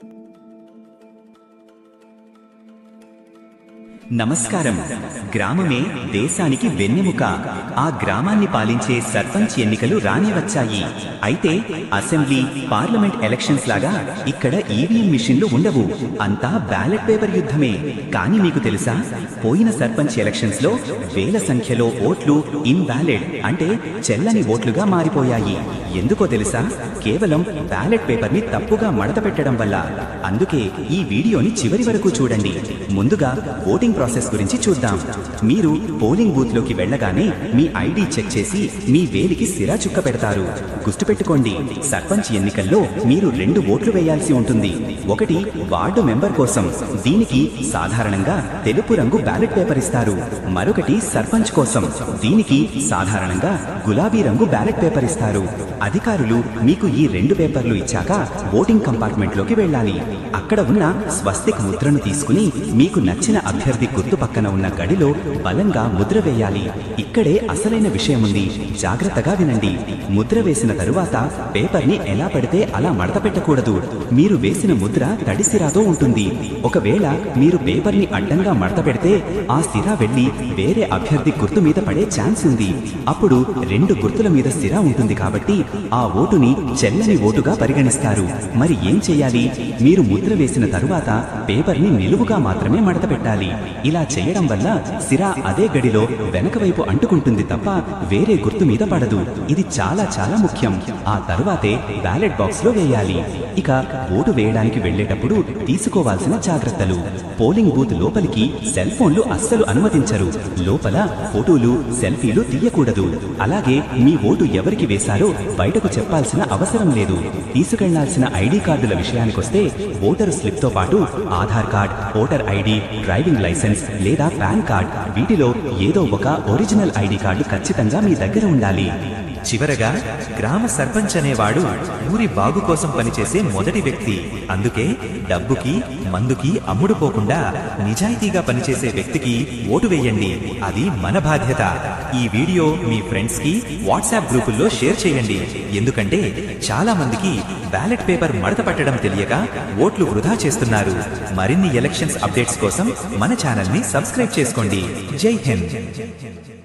Thank you. నమస్కారం. గ్రామమే దేశానికి వెన్నెముక. ఆ గ్రామాన్ని పాలించే సర్పంచ్ ఎన్నికలు రానే వచ్చాయి అయితే అసెంబ్లీ పార్లమెంట్ ఎలక్షన్స్ లాగా ఇక్కడ ఈవీఎం మిషన్లు ఉండవు. అంతా బ్యాలెట్ పేపర్ యుద్ధమే. కానీ మీకు తెలుసా? పోయిన సర్పంచ్ ఎలక్షన్స్లో వేల సంఖ్యలో ఓట్లు ఇన్వాలిడ్ అంటే చెల్లని ఓట్లుగా మారిపోయాయి. ఎందుకో తెలుసా? కేవలం బ్యాలెట్ పేపర్ని తప్పుగా మడత పెట్టడం వల్ల. అందుకే ఈ వీడియోని చివరి వరకు చూడండి. ముందుగా ఓటింగ్ ప్రాసెస్ గురించి చూద్దాం. మీరు పోలింగ్ బూత్లోకి వెళ్ళగానే మీ ఐడి చెక్ చేసి మీ వేలికి సిరా చుక్క పెడతారు. గుర్తుపెట్టుకోండి సర్పంచ్ ఎన్నికల్లో మీరు రెండు ఓట్లు వేయాల్సి ఉంటుంది. ఒకటి వార్డు మెంబర్ కోసం. దీనికి సాధారణంగా తెలుపు రంగు బ్యాలెట్ పేపర్ ఇస్తారు. మరొకటి సర్పంచ్ కోసం. దీనికి సాధారణంగా గులాబీ రంగు బ్యాలెట్ పేపర్ ఇస్తారు. అధికారులు మీకు ఈ రెండు పేపర్లు ఇచ్చాక ఓటింగ్ కంపార్ట్మెంట్లోకి వెళ్ళాలి. అక్కడ ఉన్న స్వస్తిక్ ముద్రను తీసుకుని మీకు నచ్చిన అభ్యర్థి గుర్తు పక్కన ఉన్న గడిలో బలంగా ముద్ర వేయాలి. ఇక్కడే అసలైన విషయం ఉంది జాగ్రత్తగా వినండి. ముద్ర వేసిన తరువాత పేపర్ని ఎలా పడితే అలా మడత పెట్టకూడదు. మీరు వేసిన ముద్ర తడి సిరాతో ఉంటుంది. ఒకవేళ మీరు పేపర్ని అడ్డంగా మడత పెడితే ఆ సిరా వెళ్ళి వేరే అభ్యర్థి గుర్తు మీద పడే ఛాన్స్ ఉంది. అప్పుడు రెండు గుర్తుల మీద సిరా ఉంటుంది కాబట్టి ఆ ఓటుని చెల్లని ఓటుగా పరిగణిస్తారు. మరి ఏం చేయాలి? మీరు ముద్ర వేసిన తరువాత పేపర్ని నిలువుగా మాత్రమే మడత పెట్టాలి. ఇలా చేయడం వల్ల సిరా అదే గడిలో వెనక వైపు అంటుకుంటుంది తప్ప వేరే గుర్తు మీద పడదు. ఇది చాలా చాలా ముఖ్యం. ఆ తరువాతే బ్యాలెట్ బాక్స్లో వేయాలి. ఇక ఓటు వేయడానికి వెళ్ళేటప్పుడు తీసుకోవాల్సిన జాగ్రత్తలు. పోలింగ్ బూత్ లోపలికి సెల్ ఫోన్లు అస్సలు అనుమతించరు. లోపల ఫోటోలు సెల్ఫీలు తీయకూడదు. అలాగే మీ ఓటు ఎవరికి వేశారో బయటకు చెప్పాల్సిన అవసరం లేదు. తీసుకెళ్ళాల్సిన ఐడి కార్డుల విషయానికొస్తే ఓటర్ స్లిప్తో పాటు Aadhaar card voter ID driving licence లేదా పాన్ కార్డ్ వీటిలో ఏదో ఒక ఒరిజినల్ ఐడి కార్డు ఖచ్చితంగా మీ దగ్గర ఉండాలి. చివరగా గ్రామ సర్పంచ్ అనేవాడు ఊరి బాగు కోసం పనిచేసే మొదటి వ్యక్తి. అందుకే డబ్బుకి మందుకి అమ్ముడుపోకుండా నిజాయితీగా పనిచేసే వ్యక్తికి ఓటు వేయండి. అది మన బాధ్యత. ఈ వీడియో మీ ఫ్రెండ్స్కి వాట్సాప్ గ్రూపుల్లో షేర్ చేయండి. ఎందుకంటే చాలా మందికి బ్యాలెట్ పేపర్ మడత పట్టడం తెలియక ఓట్లు వృధా చేస్తున్నారు. మరిన్ని ఎలక్షన్స్ అప్డేట్స్ కోసం మన ఛానల్ని సబ్స్క్రైబ్ చేసుకోండి. జై హింద్.